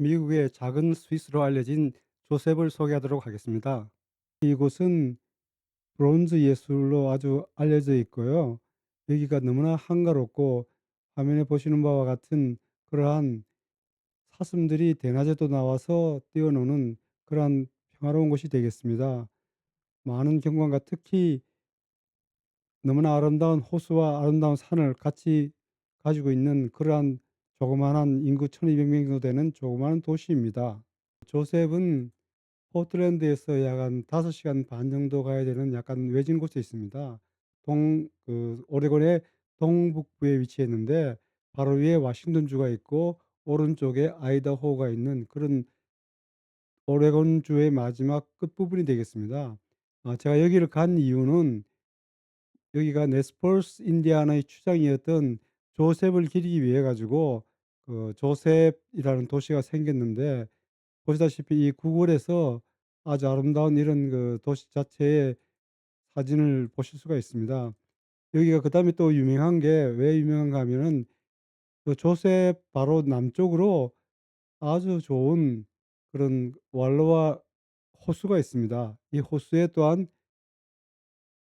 미국의 작은 스위스로 알려진 조셉을 소개하도록 하겠습니다. 이곳은 브론즈 예술로 아주 알려져 있고요. 여기가 너무나 한가롭고 화면에 보시는 바와 같은 그러한 사슴들이 대낮에도 나와서 뛰어노는 그러한 평화로운 곳이 되겠습니다. 많은 경관과 특히 너무나 아름다운 호수와 아름다운 산을 같이 가지고 있는 그러한 조그마한 인구 1200명 정도 되는 조그마한 도시입니다. 조셉은 포틀랜드에서 약 한 5시간 반 정도 가야 되는 약간 외진 곳에 있습니다. 동 그 오레곤의 동북부에 위치해 있는데 바로 위에 워싱턴주가 있고 오른쪽에 아이다호가 있는 그런 오레곤주의 마지막 끝부분이 되겠습니다. 아 제가 여기를 간 이유는 여기가 네스폴스 인디아나의 추장이었던 조셉을 기리기 위해 가지고 그 조셉이라는 도시가 생겼는데 보시다시피 이 구글에서 아주 아름다운 이런 그 도시 자체의 사진을 보실 수가 있습니다. 여기가 그다음에 또 유명한 게 왜 유명한가 하면은 그 조셉 바로 남쪽으로 아주 좋은 그런 완로와 호수가 있습니다. 이 호수에 또한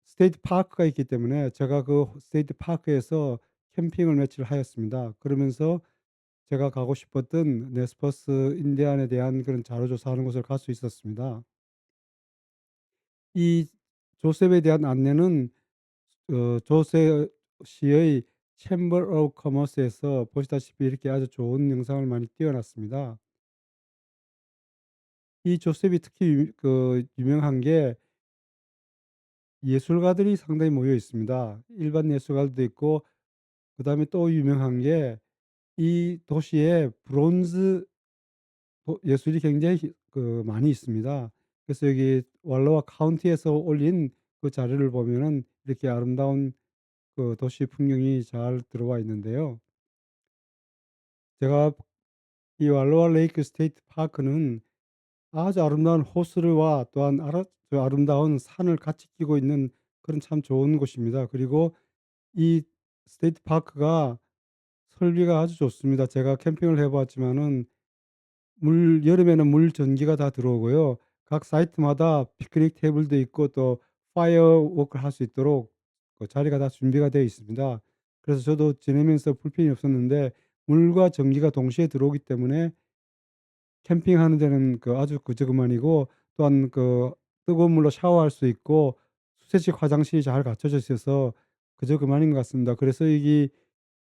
스테이트 파크가 있기 때문에 제가 그 스테이트 파크에서 캠핑을 며칠 하였습니다. 그러면서 제가 가고 싶었던 네스퍼스 인디안에 대한 그런 자료 조사하는 곳을 갈 수 있었습니다. 이 조셉에 대한 안내는 어 조셉 시의 챔버 오브 커머스에서 보시다시피 이렇게 아주 좋은 영상을 많이 띄워 놨습니다. 이 조셉이 특히 유 그 유명한 게 예술가들이 상당히 모여 있습니다. 일반 예술가들도 있고 그 다음에 또 유명한 게 이 도시에 브론즈 도 예술이 굉장히 그 많이 있습니다. 그래서 여기 wallowa 카운티에서 올린 그 자료를 보면은 이렇게 아름다운 그 도시 풍경이 잘 들어와 있는데요. 제가 이 wallowa 레이크 스테이트 파크는 아주 아름다운 호수와 또한 아라 저 아름다운 산을 같이 끼고 있는 그런 참 좋은 곳입니다. 그리고 이 스테이트 파크가 설비가 아주 좋습니다. 제가 캠핑을 해 봤지만은 물 여름에는 물 전기가 다 들어오고요. 각 사이트마다 피크닉 테이블도 있고 또 파이어워크를 할 수 있도록 그 자리가 다 준비가 되어 있습니다. 그래서 저도 지내면서 불편이 없었는데 물과 전기가 동시에 들어오기 때문에 캠핑하는 데는 그 아주 그저그만이고 또한 그 뜨거운 물로 샤워할 수 있고 수세식 화장실이 잘 갖춰져 있어서 그저 그만인 것 같습니다. 그래서 여기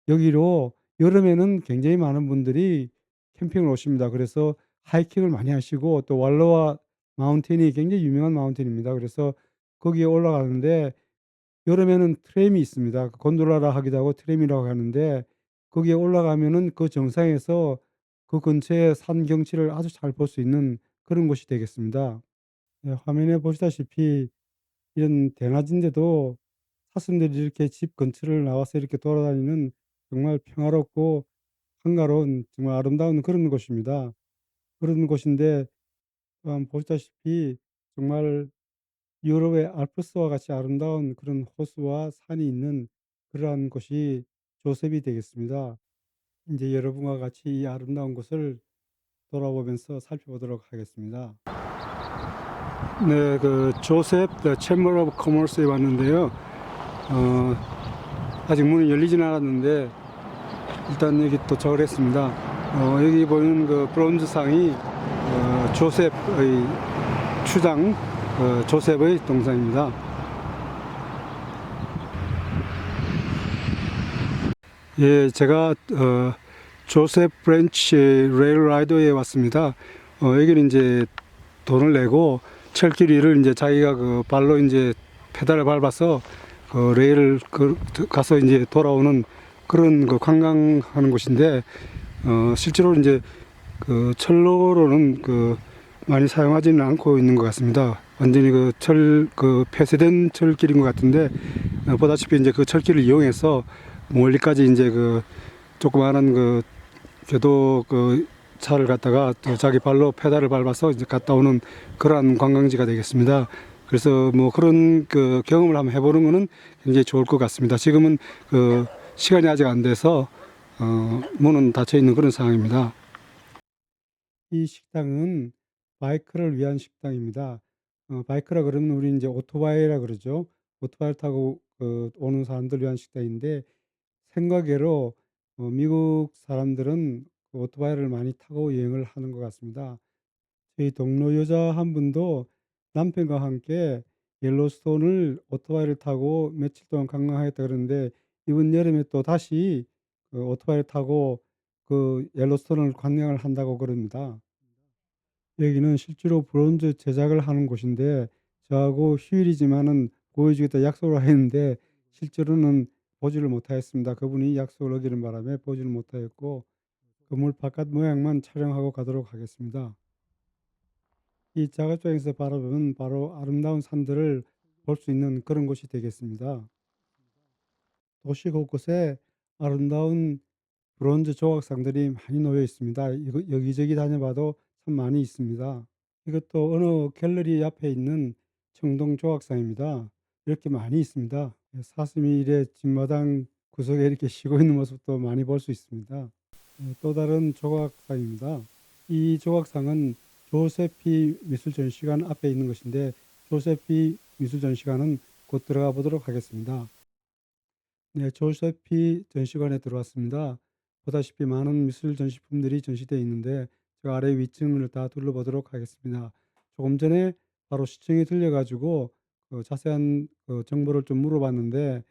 여기로 여름에는 굉장히 많은 분들이 캠핑을 오십니다. 그래서 하이킹을 많이 하시고 또 왈로와 마운틴이 굉장히 유명한 마운틴입니다. 그래서 거기에 올라가는데 여름에는 트램이 있습니다. 그 곤돌라라 하기도 하고 트램이라고 하는데 거기에 올라가면은 그 정상에서 그 근처의 산 경치를 아주 잘 볼 수 있는 그런 곳이 되겠습니다. 네, 화면에 보시다시피 이런 대낮인데도 사슴들이 이렇게 집 근처를 나와서 이렇게 돌아다니는 정말 평화롭고 한가로운 정말 아름다운 그런 곳입니다. 그런 곳인데 음 보시다시피 정말 유럽의 알프스와 같이 아름다운 그런 호수와 산이 있는 그러한 곳이 조셉이 되겠습니다. 이제 여러분과 같이 이 아름다운 곳을 돌아보면서 살펴보도록 하겠습니다. 네, 그 조셉 더 챔버 오브 커머스에 왔는데요. 어, 아직 문이 열리지는 않았는데 일단 여기 도착을 했습니다. 어, 여기 보이는 그 브론즈 상이 어, 조셉의 추장 어, 조셉의 동상입니다. 예, 제가 어, 조셉 브랜치 레일 라이더에 왔습니다. 어, 여기는 이제 돈을 내고 철길 위를 이제 자기가 그 발로 이제 페달을 밟아서 그 레일을 그 가서 이제 돌아오는 그런 그 관광하는 곳인데 어, 실제로 이제 그 철로로는 그 많이 사용하지는 않고 있는 것 같습니다. 완전히 그 철, 그 폐쇄된 철길인 것 같은데, 어, 보다시피 이제 그 철길을 이용해서 멀리까지 이제 그 조그마한 그 궤도 그 차를 갖다가 또 자기 발로 페달을 밟아서 이제 갔다 오는 그러한 관광지가 되겠습니다. 그래서 뭐 그런 그 경험을 한번 해보는 거는 굉장히 좋을 것 같습니다. 지금은 그 시간이 아직 안 돼서 어, 문은 닫혀 있는 그런 상황입니다. 이 식당은 바이크를 위한 식당입니다. 어 바이크라 그러면 우리 인제 오토바이라 그러죠. 오토바이를 타고 그 오는 사람들을 위한 식당인데 생각외로 어 미국 사람들은 그 오토바이를 많이 타고 여행을 하는 것 같습니다. 저희 동료 여자 한 분도 남편과 함께 옐로스톤을 오토바이를 타고 며칠 동안 관광하겠다 그러는데 이번 여름에 또 다시 그 오토바이를 타고 그 옐로스톤을 관광을 한다고 그럽니다. 여기는 실제로 브론즈 제작을 하는 곳인데 저하고 휴일이지만은 보여주겠다 약속을 했는데 실제로는 보지를 못하였습니다. 그분이 약속을 어기는 바람에 보지를 못하였고 건물 바깥 모양만 촬영하고 가도록 하겠습니다. 이 자가쪽에서 바라보면 바로 아름다운 산들을 볼 수 있는 그런 곳이 되겠습니다. 도시 곳곳에 아름다운 브론즈 조각상들이 많이 놓여 있습니다. 여기저기 다녀봐도 참 많이 있습니다. 이것도 어느 갤러리 앞에 있는 청동 조각상입니다. 이렇게 많이 있습니다. 예, 사슴이 이래 뒷마당 구석에 이렇게 쉬고 있는 모습도 많이 볼 수 있습니다. 예, 또 다른 조각상입니다. 이 조각상은 조세피 미술 전시관 앞에 있는 것인데 조세피 미술 전시관은 곧 들어가 보도록 하겠습니다. 네, 조세피 전시관에 들어왔습니다. 보다시피 많은 미술 전시품들이 전시되어 있는데 제가 아래 위층을 다 둘러보도록 하겠습니다. 조금 전에 바로 시청에 들려가지고 그 자세한 그 정보를 좀 물어봤는데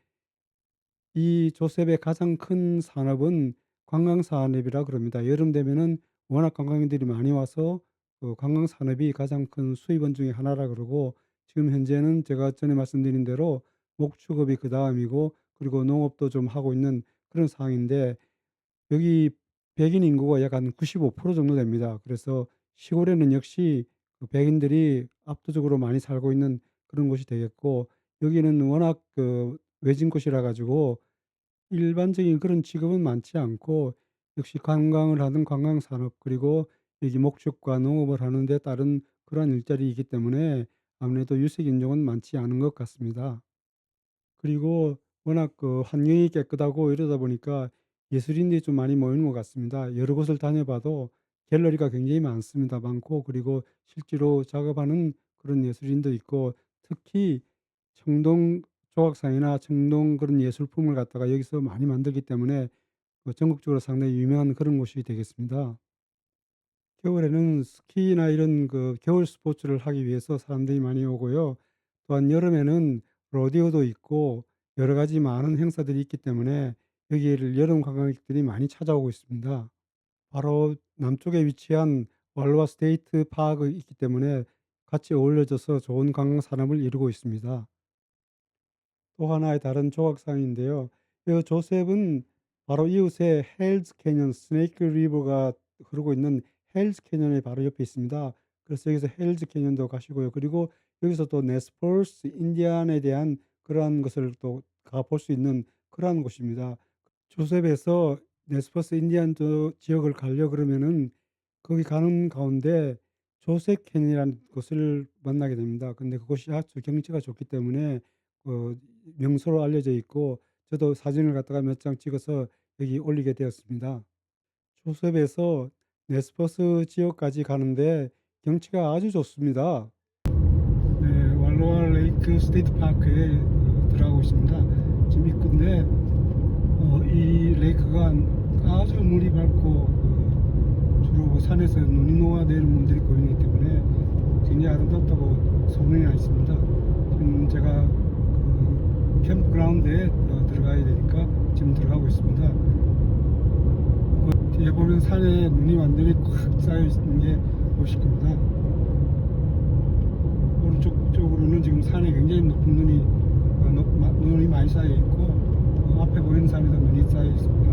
이 조셉의 가장 큰 산업은 관광 산업이라 그럽니다. 여름 되면은 워낙 관광객들이 많이 와서 그 관광 산업이 가장 큰 수입원 중에 하나라 그러고 지금 현재는 제가 전에 말씀드린 대로 목축업이 그 다음이고 그리고 농업도 좀 하고 있는 그런 상황인데 여기 백인 인구가 약 한 95% 정도 됩니다. 그래서 시골에는 역시 그 백인들이 압도적으로 많이 살고 있는 그런 곳이 되겠고 여기는 워낙 그 외진 곳이라 가지고 일반적인 그런 직업은 많지 않고 역시 관광을 하는 관광 산업 그리고 여기 목축과 농업을 하는 데 따른 그러한 일자리이기 때문에 아무래도 유색 인종은 많지 않은 것 같습니다. 그리고 워낙 그 환경이 깨끗하고 이러다 보니까 예술인들이 좀 많이 모이는 것 같습니다. 여러 곳을 다녀봐도 갤러리가 굉장히 많습니다. 많고 그리고 실제로 작업하는 그런 예술인도 있고 특히 청동 조각상이나 청동 그런 예술품을 갖다가 여기서 많이 만들기 때문에 그 전국적으로 상당히 유명한 그런 곳이 되겠습니다. 겨울에는 스키나 이런 그 겨울 스포츠를 하기 위해서 사람들이 많이 오고요. 또한 여름에는 로데오도 있고 여러 가지 많은 행사들이 있기 때문에 여기를 여름 관광객들이 많이 찾아오고 있습니다. 바로 남쪽에 위치한 월와 스테이트 파크가 있기 때문에 같이 어울려져서 좋은 관광 산업을 이루고 있습니다. 또 하나의 다른 조각상인데요. 이 조셉은 바로 이웃에 헬즈 캐년, 스네이크 리버가 흐르고 있는 헬즈 캐년의 바로 옆에 있습니다. 그래서 여기서 헬즈 캐년도 가시고요. 그리고 여기서 또 네스퍼스 인디안에 대한 그러한 것을 또 가볼 수 있는 그러한 곳입니다. 조셉에서 네스퍼스 인디안 저 지역을 가려 그러면은 거기 가는 가운데 조셉 캐년이라는 곳을 만나게 됩니다. 근데 그곳이 아주 경치가 좋기 때문에 그 명소로 알려져 있고 저도 사진을 갖다가 몇 장 찍어서 여기 올리게 되었습니다. 조셉에서 네스퍼스 지역까지 가는데 경치가 아주 좋습니다. 네, 왈로아 레이크 스테이트 파크에 어, 들어가고 있습니다. 지금 입구인데 어, 이 레이크가 아주 물이 밝고 어, 주로 그 산에서 눈이 녹아내리는 분들이 보이기 때문에 굉장히 아름답다고 소문이 나 있습니다. 지금 제가 그 캠프그라운드에 어, 들어가야 되니까 지금 들어가고 있습니다. 그 뒤에 보면 산에 눈이 완전히 꽉 쌓여 있는 게 보실 겁니다. 오른쪽 쪽으로는 지금 산에 굉장히 높은 눈이 어, 높- 마- 눈이 많이 쌓여 있고 어, 앞에 보이는 산에도 눈이 쌓여 있습니다.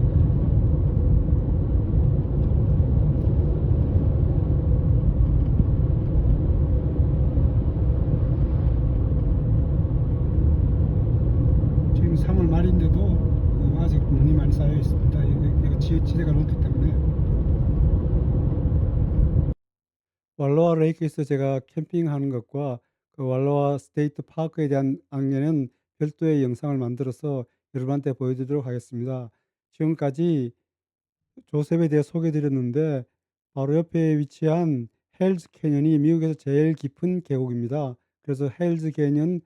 지금 3월 말인데도 어, 아직 눈이 많이 쌓여 있습니다. 지, 지대가 높기 때문에. 왈로아 레이크에서 제가 캠핑하는 것과 그 왈로아 스테이트 파크에 대한 악년은 별도의 영상을 만들어서 여러분한테 보여드리도록 하겠습니다. 지금까지 조셉에 대해 소개드렸는데 바로 옆에 위치한 헬즈 캐년이 미국에서 제일 깊은 계곡입니다. 그래서 헬즈 캐년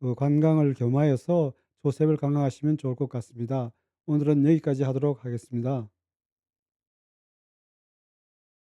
그 관광을 겸하여서 조셉을 관광하시면 좋을 것 같습니다. 오늘은 여기까지 하도록 하겠습니다.